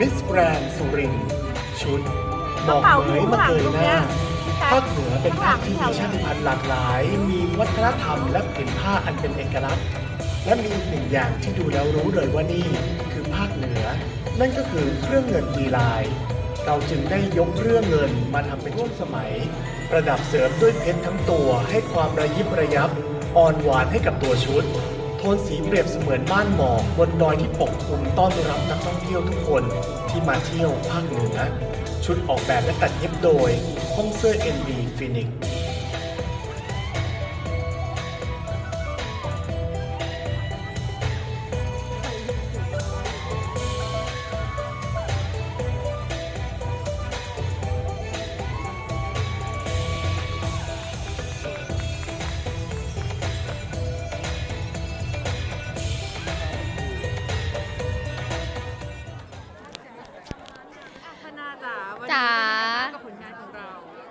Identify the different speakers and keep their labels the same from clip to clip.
Speaker 1: มิสแกรนสุรินทร์ชุดหมอก
Speaker 2: กระเป๋า
Speaker 1: เหมย
Speaker 2: อยู่
Speaker 1: มา
Speaker 2: ข้างหลัง
Speaker 1: เกย
Speaker 2: ตรง
Speaker 1: ห
Speaker 2: เนี้
Speaker 1: น้ายภาคเหนือเป็นภาคที่มีชาติพันธุ์หลากหลาย มีวัฒนธรรมและผืนผ้าอันเป็นเอกลักษณ์ และมีอีกหนึ่งอย่างที่ดูแล้วรู้เลยว่านี่คือภาคเหนือ นั่นก็คือเครื่องเงินมีลาย เราจึงได้ยกเรื่องเงินมาทำเป็นร่วมสมัย ประดับเสริมด้วยเพชรทั้งตัวให้ความระยิบระยับอ่อนหวานให้กับตัวชุด โทนสีเปรียบเสมือนบ้านหมอกบนดอยที่ปกคลุมต้อนรับนักท่องเที่ยวทุกคนที่มาเที่ยวภาคเหนือ ชุดออกแบบและตัดเย็บโดยห้องเสื้อ NB Phoenix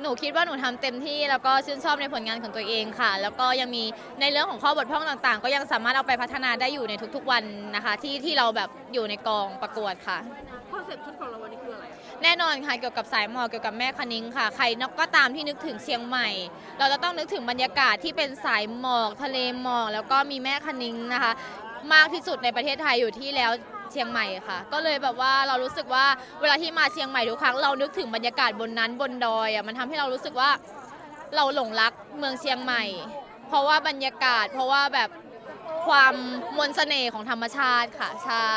Speaker 2: นู
Speaker 3: คิดว่าหนูทำเต็มที่แล้วก็ชื่นชอบในผลงานของตัวเองค่ะ แล้วก็ยังมีในเรื่องของข้อบกพร่องต่างๆ ก็ยังสามารถเอาไปพัฒนาได้อยู่ในทุกๆวันนะคะ ที่ที่เราแบบอยู่ในกองประกวดค่ะ
Speaker 2: คอนเซ็ปต์ชุดของเราวันนี้คืออะไรอะ
Speaker 3: แน่นอนค่ะเกี่ยวกับสายหมอกเกี่ยวกับแม่คณิ้งค่ะ ใครนกก็ตามที่นึกถึงเชียงใหม่ เราจะต้องนึกถึงบรรยากาศที่เป็นสายหมอก ทะเลหมอกแล้วก็มีแม่คณิ้งนะคะ มากที่สุดในประเทศไทยอยู่ที่แล้ว เชียงใหม่ค่ะ ก็เลยแบบว่าเรารู้สึกว่าเวลาที่มาเชียงใหม่ทุกครั้งเรานึกถึงบรรยากาศบนนั้นบนดอยอะมันทำให้เรารู้สึกว่าเราหลงรักเมืองเชียงใหม่ เพราะว่าบรรยากาศ เพราะว่าแบบความมนต์เสน่ห์ของธรรมชาติค่ะใช่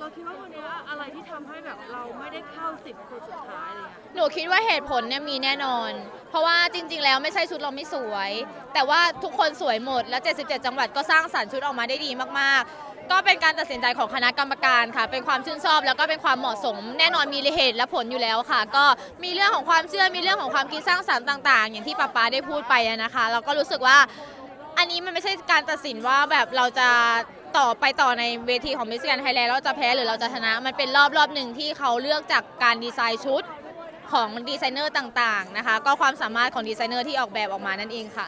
Speaker 2: เราคิดว่าวันนี้อะไรที่ทำให้แบบเราไม่ได้เข้าสิบคนสุดท้ายอะไรเงี้ย
Speaker 3: หนูคิดว่าเหตุผลเนี่ยมีแน่นอน เพราะว่าจริง ๆ แล้วไม่ใช่ชุดเราไม่สวย แต่ว่าทุกคนสวยหมด แล้ว 77 จังหวัดก็สร้างสรรค์ชุดออกมาได้ดีมาก ๆ ก็เป็นการตัดสินใจของคณะกรรมการค่ะ เป็นความชื่นชอบ แล้วก็เป็นความเหมาะสม แน่นอนมีเหตุและผลอยู่แล้วค่ะ ก็มีเรื่องของความเชื่อมีเรื่องของความคิดสร้างสรรค์ต่าง ๆ อย่างที่ป๊าป๊าได้พูดไปอะนะคะ เราก็รู้สึกว่าอันนี้มันไม่ใช่การตัดสินว่าแบบเราจะต่อไปต่อในเวทีของมิสแกรนไทยแลนด์เราจะแพ้หรือเราจะชนะ มันเป็นรอบรอบหนึ่งที่เขาเลือกจากการดีไซน์ชุดของดีไซเนอร์ต่างๆนะคะ ก็ความสามารถของดีไซเนอร์ที่ออกแบบออกมานั่นเองค่ะ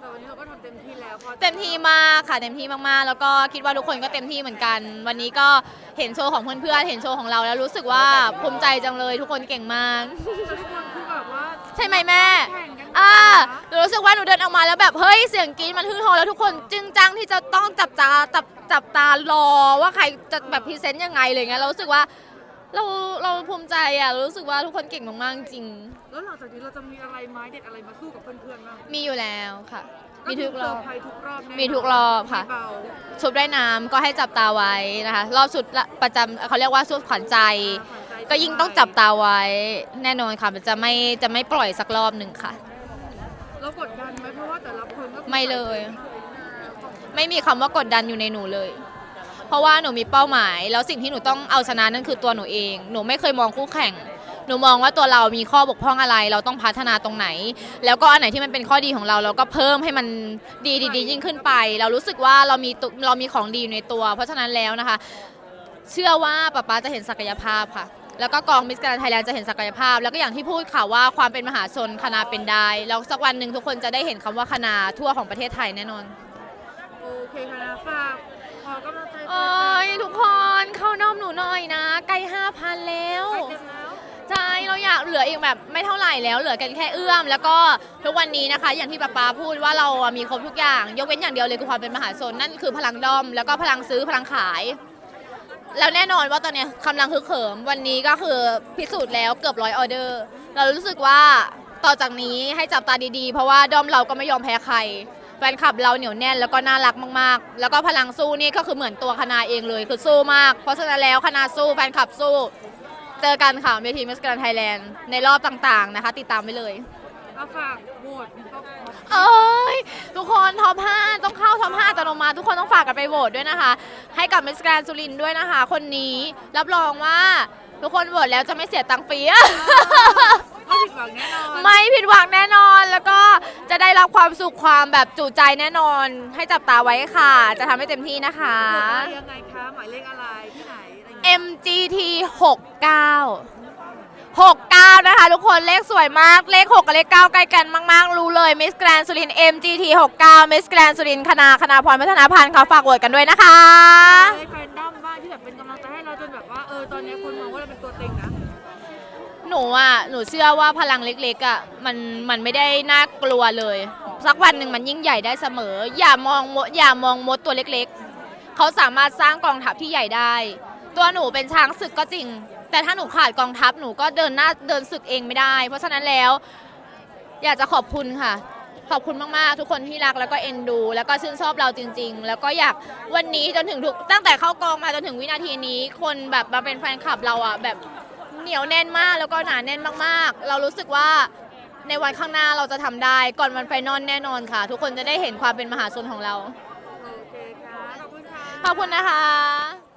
Speaker 2: แต่วันนี้เราก็ เต็มที่แล้วพอ
Speaker 3: เต็มที่มากค่ะเต็มที่มากๆ แล้วก็คิดว่าทุกคนก็เต็มที่เหมือนกัน วันนี้ก็เห็นโชว์ของเพื่อนๆเห็นโชว์ของเราแล้วรู้สึกว่าภูมิใจจังเลยทุกคนเก่งมาก
Speaker 2: แต่ทุกคนคือแบบว่า
Speaker 3: ใช่ไหมแม่
Speaker 2: แข่งกัน
Speaker 3: อ่า
Speaker 2: นะ
Speaker 3: หนูรู้สึกว่าหนูเดินออกมาแล้วแบบเฮ้ยเสียงกรี๊ดมันฮึ่งโหอแล้วทุกคนจึงจังที่จะต้องจับตาจับจับตารอว่าใครจะแบบพรีเซนต์ยังไงอะไรเงี้ยเรารู้สึกว่า เราเราภูมิใจอะเรารู้สึกว่าทุกคนเก่งมากๆจริง
Speaker 2: แล้วหลังจากนี้เราจะมีอะไรไม้เด็ดอะไรมาสู้กับเพื่อนๆบ้าง
Speaker 3: มีอยู่แล้วค่ะ มีทุกรอบ
Speaker 2: เซอร์ไพรส์ทุกรอบแน่
Speaker 3: มีทุกรอบค่ะ
Speaker 2: ไม่เบา
Speaker 3: ชุดว่ายน้ำก็ให้จับตาไว้นะคะ รอบชุดละประจำเขาเรียกว่าชุดขวัญใจ
Speaker 2: ขวัญใจ
Speaker 3: ก็ยิ่งต้องจับตาไว้ แน่นอนค่ะมันจะไม่จะไม่ปล่อยสักรอบหนึ่งค่ะ
Speaker 2: เรากดดันไหมเพราะว่าแต่ละคนก็คือ
Speaker 3: ไม่เลย ไม่มีคำว่ากดดันอยู่ในหนูเลย เพราะว่าหนูมีเป้าหมาย แล้วสิ่งที่หนูต้องเอาชนะนั่นคือตัวหนูเอง หนูไม่เคยมองคู่แข่ง หนูมองว่าตัวเรามีข้อบกพร่องอะไร เราต้องพัฒนาตรงไหน แล้วก็อันไหนที่มันเป็นข้อดีของเราเราก็เพิ่มให้มันดีดีดยิ่งขึ้นไป เรารู้สึกว่าเรามีตุเรามีของดีอยู่ในตัว เพราะฉะนั้นแล้วนะคะ เชื่อว่าป๊าป๊าจะเห็นศักยภาพค่ะ แล้วก็กองมิสแกรนไทยแลนด์จะเห็นศักยภาพ แล้วก็อย่างที่พูดค่ะว่าความเป็นมหาชนคณะเป็นได้แล้วสักวันหนึ่งทุกคนจะได้เห็นคำว่าคณะทั่วของประเทศไทยแน่นอน
Speaker 2: โอเคค่ะฝาก ขอกำลังใจ
Speaker 3: โอ้ยทุกคนเข้านอมหนูหน่อยนะ ใกล้5,000แล้ว
Speaker 2: ใกล้เต็มแล้ว
Speaker 3: ใช่เราอยากเหลืออีกแบบไม่เท่าไหร่แล้วเหลือกันแค่เอื้อม แล้วก็ทุกวันนี้นะคะ อย่างที่ป๊าป๊าพูดว่าเราอะมีครบทุกอย่าง ยกเว้นอย่างเดียวเลยคือความเป็นมหาชนนั่นคือพลังดอม แล้วก็พลังซื้อพลังขาย แล้วแน่นอนว่าตอนเนี้ยกำลังฮึกเหิมวันนี้ก็คือพิสูจน์แล้วเกือบร้อยออเดอร์ เรารู้สึกว่าต่อจากนี้ให้จับตาดีๆ เพราะว่าดอมเราก็ไม่ยอมแพ้ใคร แฟนคลับเราเหนียวแน่นแล้วก็น่ารักมากๆ แล้วก็พลังสู้นี่ก็คือเหมือนตัวคณะเองเลย คือสู้มาก เพราะฉะนั้นแล้วคณะสู้แฟนคลับสู้ เจอกันค่ะเวทีมิสแกรนไทยแลนด์ในรอบต่างๆนะคะ ติดตามไว้เลย
Speaker 2: ก็ฝากโหวตก็
Speaker 3: เอ้ยทุกคนท็อป5ต้องเข้าท็อป5อัตโนมัติทุกคนต้องฝากกันไปโหวตด้วยนะคะ ให้กับมิสแกรนสุรินทร์ด้วยนะคะ คนนี้รับรองว่าทุกคนโหวตแล้วจะไม่เสียตังค์ฟรีอะ
Speaker 2: ไม่ผิ ดหวังแน่นอน
Speaker 3: ไม่ผิดหวังแน่นอนแล้วก็จะได้รับความสุขความแบบจุใจแน่นอน ให้จับตาไว้ค่ะ จะทำให้เต็มที่นะคะ
Speaker 2: โหวตอะไรยังไงคะ หมายเลขอะไร ที่ไหนอะไรอย่างเงี้ย
Speaker 3: MGT 69 69 นะคะ ทุกคนเลขสวยมากเลข 6 กับเลข 9 ใกล้กันมาก ๆ รู้เลย Miss Grand สุรินทร์ MGT 69 Miss Grand สุรินทร์คณาคณาพรพัฒนาพันธ์ค่ะฝากโหวตกันด้วยนะคะ
Speaker 2: เลยแฟนดอมบ้างที่แบบเป็นกำลังใจให้เราจนแบบว่า เออ ตอนนี้คนมองว่าเราเป็นตัวเต็งนะ
Speaker 3: หนูอะหนูเชื่อว่าพลังเล็กๆอะมันมันไม่ได้น่ากลัวเลย สักวันหนึ่งมันยิ่งใหญ่ได้เสมอ อย่ามองมดอย่ามองมดตัวเล็กๆ เขาสามารถสร้างกองทัพที่ใหญ่ได้ ตัวหนูเป็นช้างศึกก็จริง แต่ถ้าหนูขาดกองทัพหนูก็เดินหน้าเดินศึกเองไม่ได้ เพราะฉะนั้นแล้ว อยากจะขอบคุณค่ะ ขอบคุณมากๆ ทุกคนที่รักแล้วก็เอ็นดู แล้วก็ชื่นชอบเราจริง ๆ แล้วก็อยากวันนี้จนถึงทุกตั้งแต่เข้ากองมาจนถึงวินาทีนี้ คนแบบมาเป็นแฟนคลับเราอะแบบ เหนียวแน่นมากแล้วก็หนาแน่นมากๆ เรารู้สึกว่าในวันข้างหน้าเราจะทำได้ก่อนวันไฟนอลแน่นอนค่ะ ทุกคนจะได้เห็นความเป็นมหาชนของเรา
Speaker 2: โอเคค่ะ ขอบคุณค่ะ
Speaker 3: ขอบคุณนะคะ